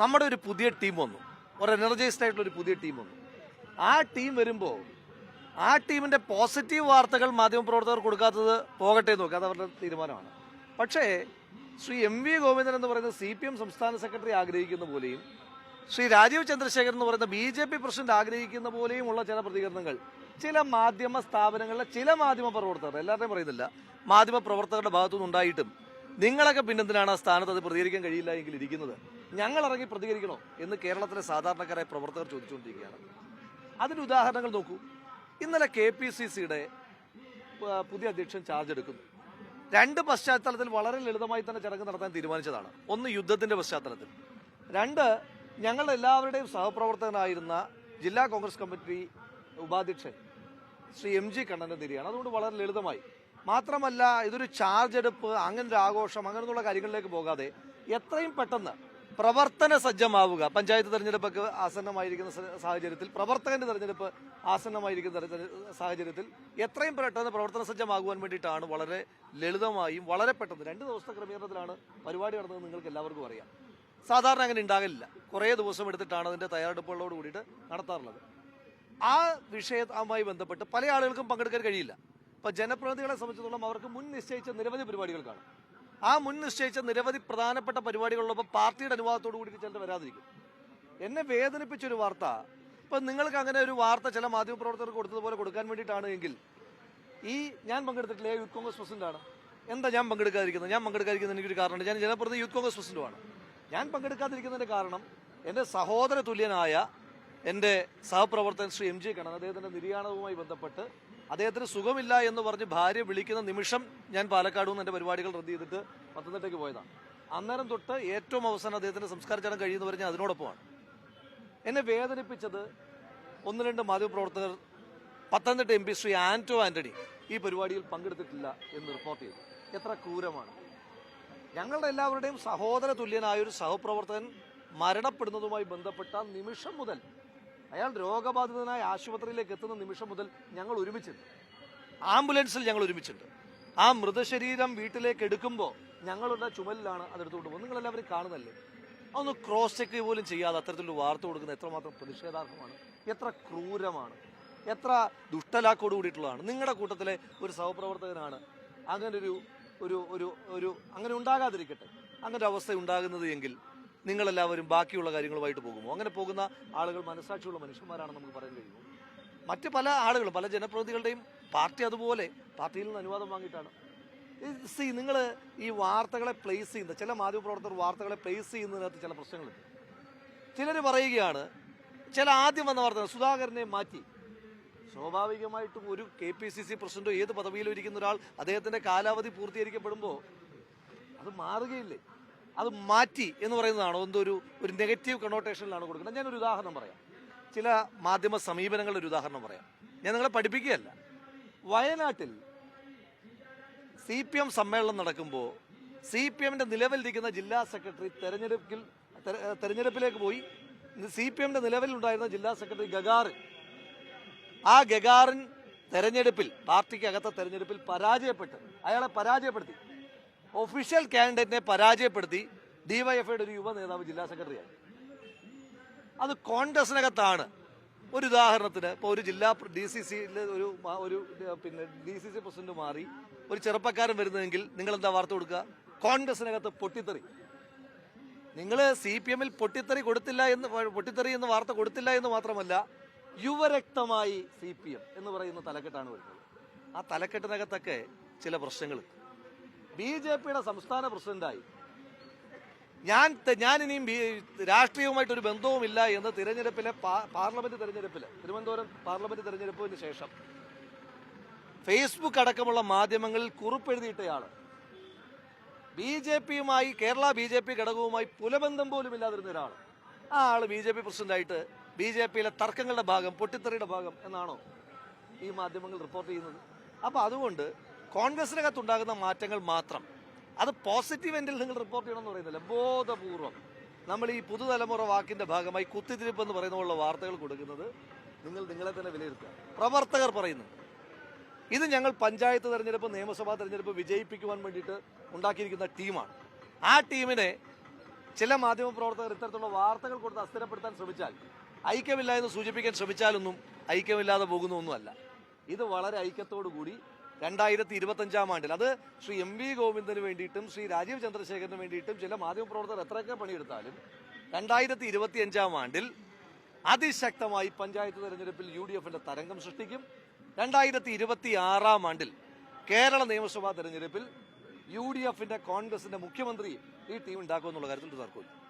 നമ്മുടെ ഒരു പുതിയ ടീം വന്നു. ഒരു എനർജൈസ്ഡ് ആയിട്ടുള്ള ഒരു പുതിയ ടീം വന്നു. ആ ടീം വരുമ്പോൾ ആ ടീമിന്റെ പോസിറ്റീവ് വാർത്തകൾ മാധ്യമപ്രവർത്തകർ കൊടുക്കാത്തത് പോകട്ടെ എന്ന് നോക്കുക. അത് അവരുടെ തീരുമാനമാണ്. പക്ഷേ ശ്രീ എം വി ഗോവിന്ദൻ എന്ന് പറയുന്ന സി പി എം സംസ്ഥാന സെക്രട്ടറി ആഗ്രഹിക്കുന്ന പോലെയും ശ്രീ രാജീവ് ചന്ദ്രശേഖരൻ എന്ന് പറയുന്ന ബി ജെ പി പ്രസിഡന്റ് ആഗ്രഹിക്കുന്ന പോലെയും ഉള്ള ചില പ്രതികരണങ്ങൾ ചില മാധ്യമ സ്ഥാപനങ്ങളിലെ ചില മാധ്യമ പ്രവർത്തകർ എല്ലാവരുടെയും പറയുന്നില്ല മാധ്യമ പ്രവർത്തകരുടെ ഭാഗത്തുനിന്ന് ഉണ്ടായിട്ടും നിങ്ങളൊക്കെ പിന്നെന്തിനാണ് ആ സ്ഥാനത്ത് അത് പ്രതികരിക്കാൻ കഴിയില്ല എങ്കിൽ ഇരിക്കുന്നത്? ഞങ്ങൾ ഇറങ്ങി പ്രതികരിക്കണോ? എന്ന് കേരളത്തിലെ സാധാരണക്കാരായ പ്രവർത്തകർ ചോദിച്ചുകൊണ്ടിരിക്കുകയാണ്. അതിന് ഉദാഹരണങ്ങൾ നോക്കൂ. ഇന്നലെ കെ പി സി സിയുടെ പുതിയ അധ്യക്ഷൻ ചാർജ് എടുക്കുന്നു. രണ്ട് പശ്ചാത്തലത്തിൽ വളരെ ലളിതമായി തന്നെ ചടങ്ങ് നടത്താൻ തീരുമാനിച്ചതാണ്. ഒന്ന് യുദ്ധത്തിന്റെ പശ്ചാത്തലത്തിൽ. രണ്ട് ഞങ്ങളുടെ എല്ലാവരുടെയും സഹപ്രവർത്തകനായിരുന്ന ജില്ലാ കോൺഗ്രസ് കമ്മിറ്റി ഉപാധ്യക്ഷൻ ശ്രീ എം ജി കണ്ണന്റെ തിരിയാണ് അതുകൊണ്ട് വളരെ ലളിതമായി മാത്രമല്ല ഇതൊരു ചാർജ് എടുപ്പ് അങ്ങനെ ഒരു ആഘോഷം അങ്ങനെയുള്ള കാര്യങ്ങളിലേക്ക് പോകാതെ എത്രയും പെട്ടെന്ന് പ്രവർത്തന സജ്ജമാവുക. പഞ്ചായത്ത് തെരഞ്ഞെടുപ്പൊക്കെ ആസന്നമായിരിക്കുന്ന സാഹചര്യത്തിൽ പ്രവർത്തകന്റെ തെരഞ്ഞെടുപ്പ് ആസന്നമായിരിക്കുന്ന സാഹചര്യത്തിൽ എത്രയും പെട്ടെന്ന് പ്രവർത്തന സജ്ജമാകുവാൻ വേണ്ടിയിട്ടാണ് വളരെ ലളിതമായും വളരെ പെട്ടെന്ന് രണ്ട് ദിവസത്തെ ക്രമീകരണത്തിലാണ് പരിപാടി നടന്നത് നിങ്ങൾക്ക് എല്ലാവർക്കും അറിയാം. സാധാരണ അങ്ങനെ ഉണ്ടാകില്ല കുറേ ദിവസം എടുത്തിട്ടാണ് അതിന്റെ തയ്യാറെടുപ്പുകളോട് കൂടിയിട്ട് നടത്താറുള്ളത്. ആ വിഷയവുമായി ബന്ധപ്പെട്ട് പല ആളുകൾക്കും പങ്കെടുക്കാൻ കഴിയില്ല. ഇപ്പൊ ജനപ്രതിനിധികളെ സംബന്ധിച്ചിടത്തോളം അവർക്ക് മുൻ നിശ്ചയിച്ച നിരവധി പരിപാടികൾ കാണും. ആ മുൻ നിശ്ചയിച്ച നിരവധി പ്രധാനപ്പെട്ട പരിപാടികളിലൊപ്പം പാർട്ടിയുടെ അനുവാദത്തോടു കൂടി ചിലർ വരാതിരിക്കും. എന്നെ വേദനിപ്പിച്ചൊരു വാർത്ത. ഇപ്പൊ നിങ്ങൾക്ക് അങ്ങനെ ഒരു വാർത്ത ചില മാധ്യമപ്രവർത്തകർക്ക് കൊടുത്തതുപോലെ കൊടുക്കാൻ വേണ്ടിയിട്ടാണ് എങ്കിൽ ഈ ഞാൻ പങ്കെടുത്തിട്ടില്ല യൂത്ത് കോൺഗ്രസ് പ്രസിഡന്റാണ് എന്താ ഞാൻ പങ്കെടുക്കാതിരിക്കുന്നത്? ഞാൻ പങ്കെടുക്കാതിരിക്കുന്നത് എനിക്കൊരു കാരണമുണ്ട്. ഞാൻ ജനപ്രതി യൂത്ത് കോൺഗ്രസ് പ്രസിഡന്റുമാണ് ഞാൻ പങ്കെടുക്കാതിരിക്കുന്നതിന്റെ കാരണം എന്റെ സഹോദര തുല്യനായ എന്റെ സഹപ്രവർത്തകൻ ശ്രീ എം ജി കണ്ണൻ അദ്ദേഹത്തിന്റെ നിര്യാണവുമായി ബന്ധപ്പെട്ട് അദ്ദേഹത്തിന് സുഖമില്ല എന്ന് പറഞ്ഞ് ഭാര്യ വിളിക്കുന്ന നിമിഷം ഞാൻ പാലക്കാട് നിന്ന് എന്റെ പരിപാടികൾ റദ്ദ് ചെയ്തിട്ട് പത്തനംതിട്ടയ്ക്ക് പോയതാണ്. അന്നേരം തൊട്ട് ഏറ്റവും അവസാനം അദ്ദേഹത്തിന്റെ സംസ്കാര ചടങ്ങ് കഴിയുന്നു പറഞ്ഞാൽ അതിനോടൊപ്പമാണ്. എന്നെ വേദനിപ്പിച്ചത് ഒന്ന് രണ്ട് മാധ്യമപ്രവർത്തകർ പത്തനംതിട്ട എം പി ശ്രീ ആന്റോ ആന്റണി ഈ പരിപാടിയിൽ പങ്കെടുത്തിട്ടില്ല എന്ന് റിപ്പോർട്ട് ചെയ്തു. എത്ര ക്രൂരമാണ്. ഞങ്ങളുടെ എല്ലാവരുടെയും സഹോദര തുല്യനായ ഒരു സഹപ്രവർത്തകൻ മരണപ്പെടുന്നതുമായി ബന്ധപ്പെട്ട നിമിഷം മുതൽ അയാൾ രോഗബാധിതനായ ആശുപത്രിയിലേക്ക് എത്തുന്ന നിമിഷം മുതൽ ഞങ്ങൾ ഒരുമിച്ചുണ്ട്. ആംബുലൻസിൽ ഞങ്ങൾ ഒരുമിച്ചുണ്ട്. ആ മൃതശരീരം വീട്ടിലേക്ക് എടുക്കുമ്പോൾ ഞങ്ങളുടെ ചുമലിലാണ് അതെടുത്തുകൊണ്ട് പോകുന്നത്. നിങ്ങളെല്ലാവരും കാണുന്നല്ലേ അതൊന്ന് ക്രോസ് ചെക്ക് പോലും ചെയ്യാതെ അത്തരത്തിലൊരു വാർത്ത കൊടുക്കുന്നത് എത്രമാത്രം പ്രതിഷേധാർഹമാണ് എത്ര ക്രൂരമാണ് എത്ര ദുഷ്ടലാക്കോട് കൂടിയിട്ടുള്ളതാണ്. നിങ്ങളുടെ കൂട്ടത്തിലെ ഒരു സഹപ്രവർത്തകനാണ് അങ്ങനൊരു ഒരു ഒരു ഒരു ഒരു അങ്ങനെ ഉണ്ടാകാതിരിക്കട്ടെ. അങ്ങനെ അവസ്ഥ ഉണ്ടാകുന്നത് എങ്കിൽ നിങ്ങളെല്ലാവരും ബാക്കിയുള്ള കാര്യങ്ങളുമായിട്ട് പോകുമോ? അങ്ങനെ പോകുന്ന ആളുകൾ മനസ്സാക്ഷിയുള്ള മനുഷ്യന്മാരാണെന്ന് നമുക്ക് പറയാൻ കഴിയുമോ? മറ്റ് പല ആളുകളും പല ജനപ്രതിനിധികളുടെയും പാർട്ടി അതുപോലെ പാർട്ടിയിൽ നിന്ന് അനുവാദം വാങ്ങിയിട്ടാണ്. സി നിങ്ങൾ ഈ വാർത്തകളെ പ്ലേസ് ചെയ്യുന്ന ചില മാധ്യമപ്രവർത്തകർ വാർത്തകളെ പ്ലേസ് ചെയ്യുന്നതിനകത്ത് ചില പ്രശ്നങ്ങളുണ്ട്. ചിലർ പറയുകയാണ് ചില ആദ്യം വന്ന വാർത്ത സുധാകരനെ മാറ്റി. സ്വാഭാവികമായിട്ടും ഒരു കെ പി സി സി പ്രസിഡന്റോ ഏത് പദവിയിലും ഇരിക്കുന്ന ഒരാൾ അദ്ദേഹത്തിന്റെ കാലാവധി പൂർത്തീകരിക്കപ്പെടുമ്പോൾ അത് മാറുകയില്ലേ? അത് മാറ്റി എന്ന് പറയുന്നതാണ്. എന്തോ ഒരു ഒരു നെഗറ്റീവ് കണോട്ടേഷനിലാണ് കൊടുക്കുന്നത്. ഞാനൊരു ഉദാഹരണം പറയാം. ചില മാധ്യമ സമീപനങ്ങളുടെ ഒരു ഉദാഹരണം പറയാം. ഞാൻ നിങ്ങളെ പഠിപ്പിക്കുകയല്ല. വയനാട്ടിൽ സി പി എം സമ്മേളനം നടക്കുമ്പോൾ സി പി എമ്മിന്റെ നിലവിലിരിക്കുന്ന ജില്ലാ സെക്രട്ടറി തെരഞ്ഞെടുപ്പിൽ തെര- തെരഞ്ഞെടുപ്പിലേക്ക് പോയി. സി പി എമ്മിന്റെ നിലവിലുണ്ടായിരുന്ന ജില്ലാ സെക്രട്ടറി ഗഗാറിൻ. ആ ഗഗാറിൻ തെരഞ്ഞെടുപ്പിൽ പാർട്ടിക്കകത്തെ തെരഞ്ഞെടുപ്പിൽ പരാജയപ്പെട്ട് അയാളെ പരാജയപ്പെടുത്തി. ഒഫീഷ്യൽ കാൻഡിഡേറ്റിനെ പരാജയപ്പെടുത്തി ഡിവൈഎഫ്ഐയുടെ ഒരു യുവ നേതാവ് ജില്ലാ സെക്രട്ടറിയായി. അത് കോൺഗ്രസിനകത്താണ്. ഒരു ഉദാഹരണത്തിന് ഇപ്പോൾ ഒരു ജില്ലാ ഡി സി സിയിൽ ഒരു ഒരു പിന്നെ ഡി സി സി പ്രസിഡന്റ് മാറി ഒരു ചെറുപ്പക്കാരൻ വരുന്നതെങ്കിൽ നിങ്ങൾ എന്താ വാർത്ത കൊടുക്കുക? കോൺഗ്രസിനകത്ത് പൊട്ടിത്തെറി. നിങ്ങൾ സി പി എമ്മിൽ പൊട്ടിത്തെറി കൊടുത്തില്ല എന്ന് പൊട്ടിത്തെറി എന്ന് വാർത്ത കൊടുത്തില്ല എന്ന് മാത്രമല്ല യുവരക്തമായി സി പി എം എന്ന് പറയുന്ന തലക്കെട്ടാണ് വരുന്നത്. ആ തലക്കെട്ടിനകത്തൊക്കെ ചില പ്രശ്നങ്ങൾ. ബി ജെ പിയുടെ സംസ്ഥാന പ്രസിഡന്റായി. ഞാൻ ഞാൻ ഇനിയും രാഷ്ട്രീയവുമായിട്ട് ഒരു ബന്ധവുമില്ല എന്ന് തിരഞ്ഞെടുപ്പിലെ പാർലമെന്റ് തിരഞ്ഞെടുപ്പിൽ തിരുവനന്തപുരം പാർലമെന്റ് തിരഞ്ഞെടുപ്പിന് ശേഷം ഫേസ്ബുക്ക് അടക്കമുള്ള മാധ്യമങ്ങളിൽ കുറിപ്പെഴുതിയിട്ടയാൾ. ബി ജെ പിയുമായി കേരള ബി ജെ പി ഘടകവുമായി പുലബന്ധം പോലും ഇല്ലാതിരുന്ന ഒരാൾ ആ ആൾ ബി ജെ പി പ്രസിഡന്റായിട്ട് ബി ജെ പിയിലെ തർക്കങ്ങളുടെ ഭാഗം പൊട്ടിത്തെറിയുടെ ഭാഗം എന്നാണോ ഈ മാധ്യമങ്ങൾ റിപ്പോർട്ട് ചെയ്യുന്നത്. അപ്പോൾ അതുകൊണ്ട് കോൺഗ്രസിനകത്തുണ്ടാകുന്ന മാറ്റങ്ങൾ മാത്രം. അത് പോസിറ്റീവ് എൻഡിൽ നിങ്ങൾ റിപ്പോർട്ട് ചെയ്യണമെന്ന് പറയുന്നില്ല. ബോധപൂർവം നമ്മൾ ഈ പുതുതലമുറ വാക്കിന്റെ ഭാഗമായി കുത്തിത്തിരിപ്പ് എന്ന് പറയുന്ന വാർത്തകൾ കൊടുക്കുന്നത് നിങ്ങൾ നിങ്ങളെ തന്നെ വിലയിരുത്തുക. പ്രവർത്തകർ പറയുന്നു ഇത് ഞങ്ങൾ പഞ്ചായത്ത് തെരഞ്ഞെടുപ്പ് നിയമസഭാ തെരഞ്ഞെടുപ്പ് വിജയിപ്പിക്കുവാൻ വേണ്ടിയിട്ട് ഉണ്ടാക്കിയിരിക്കുന്ന ടീമാണ്. ആ ടീമിനെ ചില മാധ്യമപ്രവർത്തകർ ഇത്തരത്തിലുള്ള വാർത്തകൾ കൊടുത്ത് അസ്ഥിരപ്പെടുത്താൻ ശ്രമിച്ചാൽ ഐക്യമില്ല എന്ന് സൂചിപ്പിക്കാൻ ശ്രമിച്ചാലൊന്നും ഐക്യമില്ലാതെ പോകുന്നൊന്നുമല്ല. ഇത് വളരെ ഐക്യത്തോടു കൂടി രണ്ടായിരത്തി ഇരുപത്തഞ്ചാം ആണ്ടിൽ. അത് ശ്രീ എം വി ഗോവിന്ദന് വേണ്ടിയിട്ടും ശ്രീ രാജീവ് ചന്ദ്രശേഖരന് വേണ്ടിയിട്ടും ചില മാധ്യമപ്രവർത്തകർ എത്രയൊക്കെ പണിയെടുത്താലും രണ്ടായിരത്തി ഇരുപത്തി അഞ്ചാം ആണ്ടിൽ അതിശക്തമായി പഞ്ചായത്ത് തെരഞ്ഞെടുപ്പിൽ യു ഡി എഫിന്റെ തരംഗം സൃഷ്ടിക്കും. രണ്ടായിരത്തി ഇരുപത്തി ആറാം ആണ്ടിൽ കേരള നിയമസഭാ തെരഞ്ഞെടുപ്പിൽ യു ഡി എഫിന്റെ കോൺഗ്രസിന്റെ മുഖ്യമന്ത്രി ഈ ടീം ഉണ്ടാക്കുമെന്നുള്ള കാര്യത്തിൽ തർക്കമില്ല